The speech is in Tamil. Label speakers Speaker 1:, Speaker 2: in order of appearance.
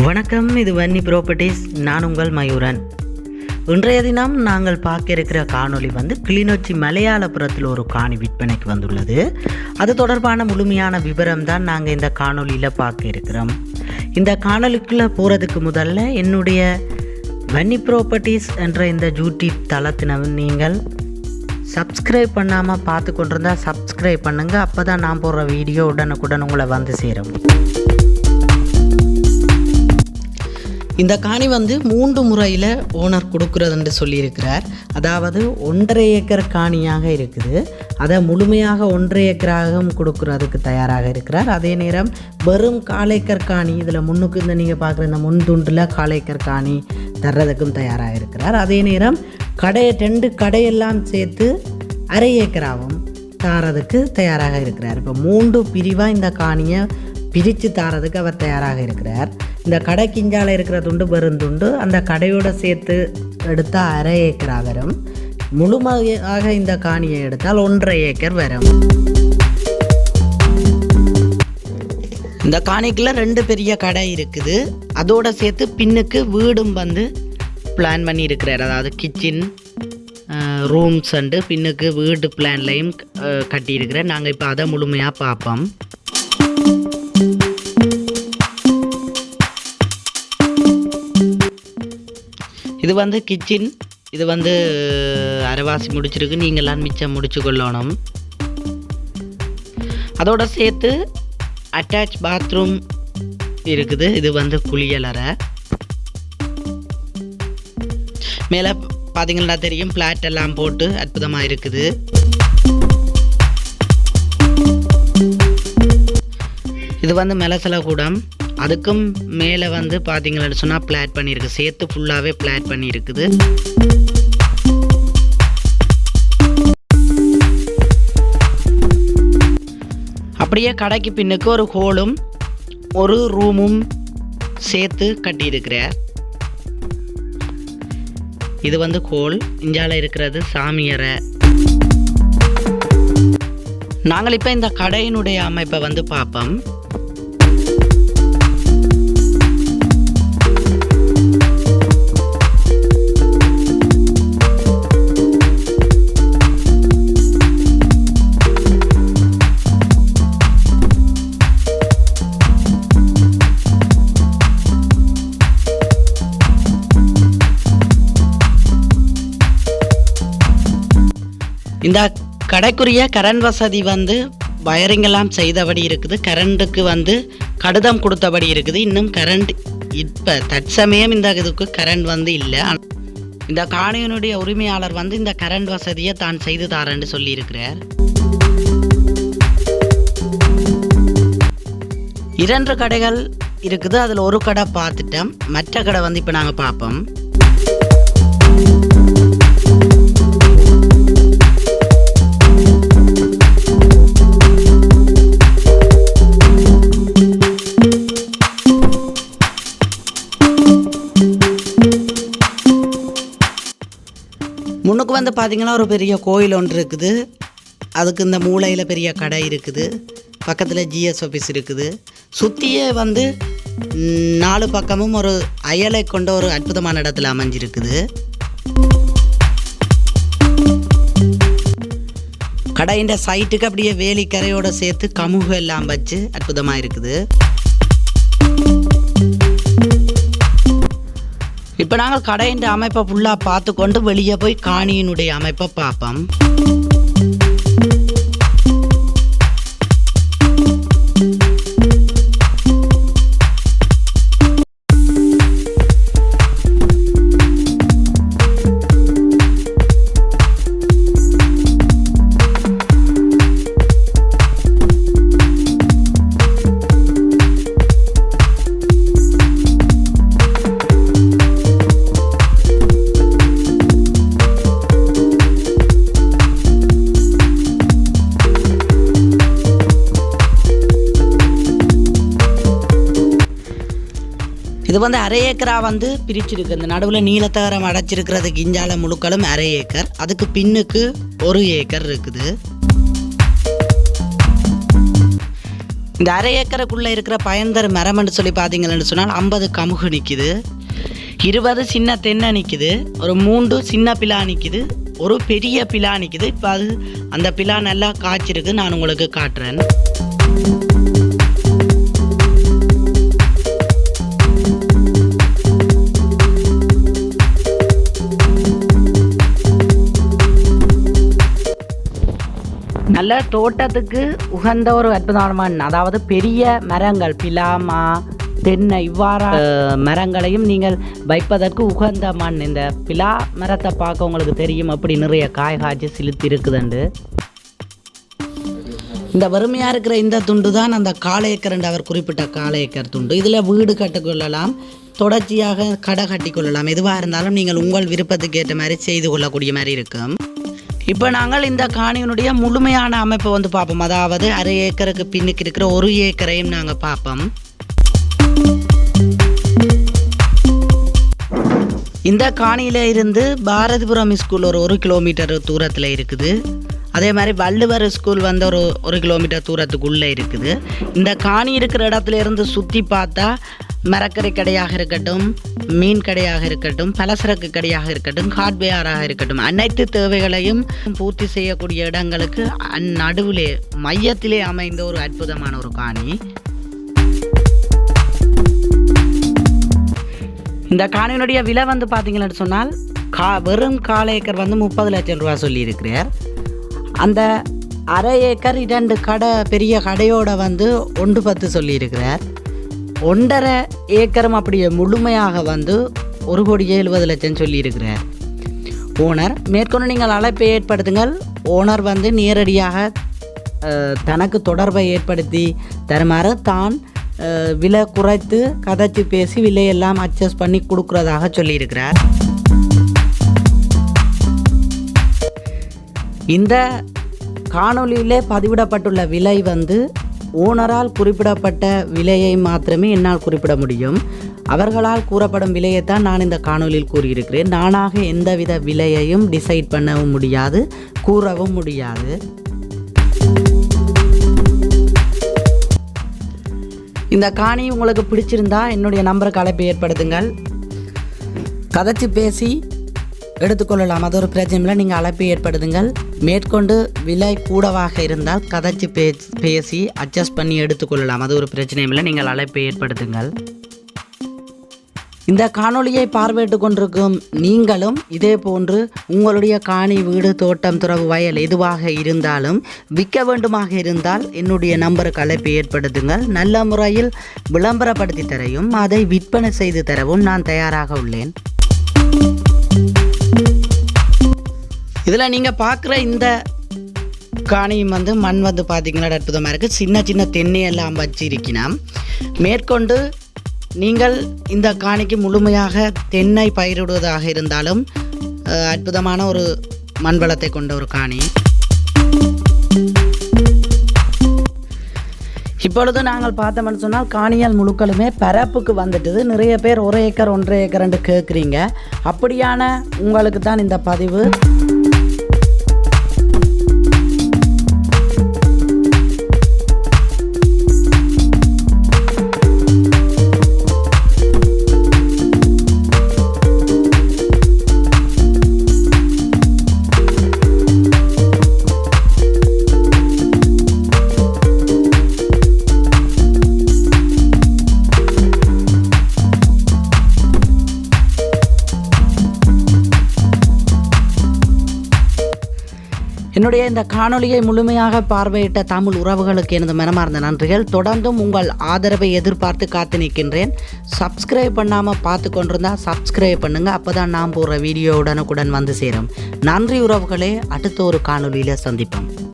Speaker 1: வணக்கம் இது வன்னி ப்ராப்பர்ட்டிஸ் நான் உங்கள் மயூரன். இன்றைய தினம் நாங்கள் பார்க்க இருக்கிற காணொளி வந்து கிளிநொச்சி மலையாளபுரத்தில் ஒரு காணி விற்பனைக்கு வந்துள்ளது. அது தொடர்பான முழுமையான விவரம் தான் நாங்கள் இந்த காணொளியில் பார்க்க இருக்கிறோம் இந்த காணொலிக்குள்ளே போகிறதுக்கு முதல்ல என்னுடைய வன்னி ப்ராப்பர்ட்டிஸ் என்ற இந்த யூடியூப் தளத்தின நீங்கள் சப்ஸ்கிரைப் பண்ணாமல் பார்த்து கொண்டிருந்தால் சப்ஸ்கிரைப் பண்ணுங்கள் அப்போ தான் நான் போடுற வீடியோ உடனுக்குடன் உங்களை வந்து சேரும். இந்த காணி வந்து மூன்று முறையில் ஓனர் கொடுக்குறதுன்னு சொல்லியிருக்கிறார். அதாவது ஒன்றரை ஏக்கர் காணியாக இருக்குது. அதை முழுமையாக ஒன்றரை ஏக்கராகவும் கொடுக்குறதுக்கு தயாராக இருக்கிறார். அதே நேரம் வெறும் காலேக்கர் காணி இதில் முன்னுக்கு இந்த நீங்கள் பார்க்குற இந்த முன் துண்டில் காலேக்கர் காணி தர்றதுக்கும் தயாராக இருக்கிறார். அதே நேரம் கடையை ரெண்டு கடையெல்லாம் சேர்த்து அரை ஏக்கராகவும் தாரதுக்கு தயாராக இருக்கிறார். இப்போ மூன்று பிரிவாக இந்த காணியை பிரித்து தாரதுக்கு அவர் தயாராக இருக்கிறார். இந்த கடை கிஞ்சால இருக்கிற துண்டு பெருந்துண்டு அந்த கடையோட சேர்த்து எடுத்தால் அரை ஏக்கர் வரும் முழுமையாக இந்த காணியை எடுத்தால் ஒன்றரை ஏக்கர் வரும். இந்த காணிக்குள்ள ரெண்டு பெரிய கடை இருக்குது. அதோட சேர்த்து பின்னுக்கு வீடும் வந்து பிளான் பண்ணியிருக்கிறார். அதாவது கிச்சன் ரூம்ஸ் அண்டு பின்னுக்கு வீடு பிளான்லையும் கட்டியிருக்கிறேன் நாங்கள் இப்போ அதை முழுமையாக பார்ப்போம். இது வந்து கிச்சன் இது வந்து அரைவாசி முடிச்சிருக்கு. நீங்களாம் மிச்சம் முடிச்சு கொள்ளணும் அதோட சேர்த்து அட்டாச் பாத்ரூம் இருக்குது. இது வந்து குளியலறை மேலே பார்த்தீங்கன்னா தெரியும் பிளாட் எல்லாம் போட்டு அற்புதமாக இருக்குது. இது வந்து மெலசல கூடம். அதுக்கும் மேலே வந்து பார்த்தீங்கன்னு சொன்னால் பிளாட் பண்ணியிருக்கு. சேர்த்து ஃபுல்லாகவே பிளாட் பண்ணியிருக்குது. அப்படியே கடைக்கு பின்னுக்கு ஒரு ஹோலும் ஒரு ரூமும் சேர்த்து கட்டியிருக்கிறார். இது வந்து ஹோல் இஞ்சால இருக்கிறது சாமியரை நாங்கள் இப்போ இந்த கடையினுடைய அமைப்பை வந்து பார்ப்போம். இந்த கடைக்குரிய கரண்ட் வசதி வந்து வயரிங் எல்லாம் செய்தபடி இருக்குது. கரண்ட்டுக்கு வந்து கடிதம் கொடுத்தபடி இருக்குது. இன்னும் கரண்ட் இப்போ தற்சமயம் இந்த இதுக்கு கரண்ட் வந்து இல்லை. இந்த காணியினுடைய உரிமையாளர் வந்து இந்த கரண்ட் வசதியை தான் செய்து தாரேன்னு சொல்லியிருக்கிறார். இரண்டு கடைகள் இருக்குது. அதில் ஒரு கடை பார்த்துட்டோம். மற்ற கடை வந்து இப்போ நாங்கள் பார்ப்போம். முன்னுக்கு வந்து பார்த்தீங்கன்னா ஒரு பெரிய கோயில் ஒன்று இருக்குது. அதுக்கு இந்த மூளையில் பெரிய கடை இருக்குது. பக்கத்தில் ஜிஎஸ் ஆஃபீஸ் இருக்குது. சுற்றியே வந்து ம், நாலு பக்கமும் ஒரு அயலை கொண்ட ஒரு அற்புதமான இடத்துல அமைஞ்சிருக்குது. கடையின் சைட்டுக்கு அப்படியே வேலிக்கரையோட சேர்த்து கமுகு எல்லாம் வச்சு அற்புதமாக இருக்குது. இப்போ நாங்கள் கடையின் அமைப்பை ஃபுல்லாக பார்த்து கொண்டு வெளியே போய் காணியினுடைய அமைப்பை பார்ப்போம். இது வந்து அரை ஏக்கரா வந்து பிரிச்சிருக்கு. இந்த நடுவில் நீலத்தகரம் அடைச்சிருக்கிறது கிஞ்சால முழுக்களும் அரை ஏக்கர். அதுக்கு பின்னுக்கு ஒரு ஏக்கர் இருக்குது. இந்த அரை ஏக்கருக்குள்ளே இருக்கிற பயன்தர் மரம்னு சொல்லி பார்த்தீங்கன்னு சொன்னால் ஐம்பது கமுகு நிற்கிது இருபது சின்ன தென்னை நிற்கிது ஒரு மூன்று சின்ன பிலா நிற்கிது ஒரு பெரிய பிலா நிற்கிது இப்போ அது அந்த பிலா நல்லா காய்ச்சிருக்கு. நான் உங்களுக்கு காட்டுறேன். நல்ல தோட்டத்துக்கு உகந்த ஒரு அற்புதமான மண். அதாவது பெரிய மரங்கள் பிலாமா தென்னை இவ்வாறு மரங்களையும் நீங்கள் வைப்பதற்கு உகந்த மண். இந்த பிலா மரத்தை பார்க்க உங்களுக்கு தெரியும் அப்படி நிறைய காய் காய்ச்சி சிலுத்தி இருக்குதுண்டு இந்த வறுமையாக இருக்கிற இந்த துண்டு தான் அந்த காளையக்கர் என்று அவர் குறிப்பிட்ட காளையக்கர் துண்டு. இதில் வீடு கட்டிக்கொள்ளலாம் தொடர்ச்சியாக கடை கட்டிக்கொள்ளலாம் எதுவாக இருந்தாலும் நீங்கள் உங்கள் விருப்பத்துக்கு ஏற்ற மாதிரி செய்து கொள்ளக்கூடிய மாதிரி இருக்கும். இப்போ நாங்கள் இந்த காணியினுடைய முழுமையான அமைப்பை வந்து பார்ப்போம். அதாவது அரை ஏக்கருக்கு பின்னுக்கு இருக்கிற ஒரு ஏக்கரையும் நாங்கள் பார்ப்போம். இந்த காணியில இருந்து பாரதிபுரம் ஸ்கூல் ஒரு ஒரு கிலோமீட்டர் தூரத்தில் இருக்குது. அதே மாதிரி வள்ளுவர் ஸ்கூல் வந்து ஒரு ஒரு கிலோமீட்டர் தூரத்துக்குள்ளே இருக்குது. இந்த காணி இருக்கிற இடத்துல இருந்து சுற்றி பார்த்தா மரக்கறி கடையாக இருக்கட்டும் மீன் கடையாக இருக்கட்டும் பலசரக்கு கடையாக இருக்கட்டும் ஹார்ட்வேராக இருக்கட்டும் அனைத்து தேவைகளையும் பூர்த்தி செய்யக்கூடிய இடங்களுக்கு அந்நடுவிலே மையத்திலே அமைந்த ஒரு அற்புதமான ஒரு காணி. இந்த காணியினுடைய விலை வந்து பார்த்தீங்கன்னு சொன்னால் கா வெறும் கால ஏக்கர் வந்து முப்பது லட்சம் ரூபா சொல்லியிருக்கிறார். அந்த அரை ஏக்கர் இரண்டு கடை பெரிய கடையோட வந்து ஒன்று பத்து சொல்லியிருக்கிறார். ஒன்றரை ஏக்கரும் அப்படியே முழுமையாக வந்து ஒரு கோடி எழுபது லட்சம் சொல்லியிருக்கிறார். ஓனர் மேற்கொண்டு நீங்கள் அழைப்பை ஏற்படுத்துங்கள். ஓனர் வந்து நேரடியாக தனக்கு தொடர்பை ஏற்படுத்தி தருமாறு தான் விலை குறைத்து கதைச்சு பேசி விலையெல்லாம் அட்ஜஸ்ட் பண்ணி கொடுக்குறதாக சொல்லியிருக்கிறார். இந்த காணொளியிலே பதிவிடப்பட்டுள்ள விலை வந்து ஓனரால் குறிப்பிடப்பட்ட விலையை மாத்திரமே என்னால் குறிப்பிட முடியும். அவர்களால் கூறப்படும் விலையைத்தான் நான் இந்த காணொளியில் கூறியிருக்கிறேன். நானாக எந்தவித விலையையும் டிசைட் பண்ணவும் முடியாது கூறவும் முடியாது. இந்த காணி உங்களுக்கு பிடிச்சிருந்தா என்னுடைய நம்பருக்கு அழைப்பு ஏற்படுத்துங்கள். கதைச்சு பேசி எடுத்துக்கொள்ளலாம். அது ஒரு பிரச்சனை இல்லை. நீங்கள் அழைப்பு ஏற்படுத்துங்கள். மேற்கொண்டு விலை கூடவாக இருந்தால் கதைச்சு பேசி அட்ஜஸ்ட் பண்ணி எடுத்துக்கொள்ளலாம். அது ஒரு பிரச்சனையும் இல்லை. நீங்கள் அழைப்பை ஏற்படுத்துங்கள். இந்த காணொளியை பார்வையிட்டு கொண்டிருக்கும் நீங்களும் இதே போன்று உங்களுடைய காணி வீடு தோட்டம் துறவு வயல் எதுவாக இருந்தாலும் விற்க வேண்டுமாக இருந்தால் என்னுடைய நம்பருக்கு அழைப்பு ஏற்படுத்துங்கள். நல்ல முறையில் விளம்பரப்படுத்தி தரையும் அதை விற்பனை செய்து தரவும் நான் தயாராக உள்ளேன். இதில் நீங்கள் பார்க்குற இந்த காணியும் வந்து மண் வந்து பார்த்தீங்கன்னா அற்புதமாக இருக்குது. சின்ன சின்ன தென்னையெல்லாம் எல்லாம் வச்சிருக்கலாம் மேற்கொண்டு நீங்கள் இந்த காணிக்கு முழுமையாக தென்னை பயிரிடுவதாக இருந்தாலும் அற்புதமான ஒரு மண் வளத்தை கொண்ட ஒரு காணி. இப்பொழுது நாங்கள் பார்த்தோம்னு சொன்னால் காணியால் முழுக்களுமே பரப்புக்கு வந்துட்டுது. நிறைய பேர் ஒரு ஏக்கர் ஒன்றரை ஏக்கர்ன்ட்டு கேட்குறீங்க. அப்படியான உங்களுக்கு தான் இந்த பதிவு. என்னுடைய இந்த காணொளியை முழுமையாக பார்வையிட்ட தமிழ் உறவுகளுக்கு எனது மனமார்ந்த நன்றிகள். தொடர்ந்தும் உங்கள் ஆதரவை எதிர்பார்த்து காத்து நிற்கின்றேன். சப்ஸ்கிரைப் பண்ணாமல் பார்த்து கொண்டிருந்தால் சப்ஸ்கிரைப் பண்ணுங்கள் அப்போ தான் நாம் போடுற வீடியோ உடனுக்குடன் வந்து சேரும். நன்றி உறவுகளே. அடுத்த ஒரு காணொலியில் சந்திப்போம்.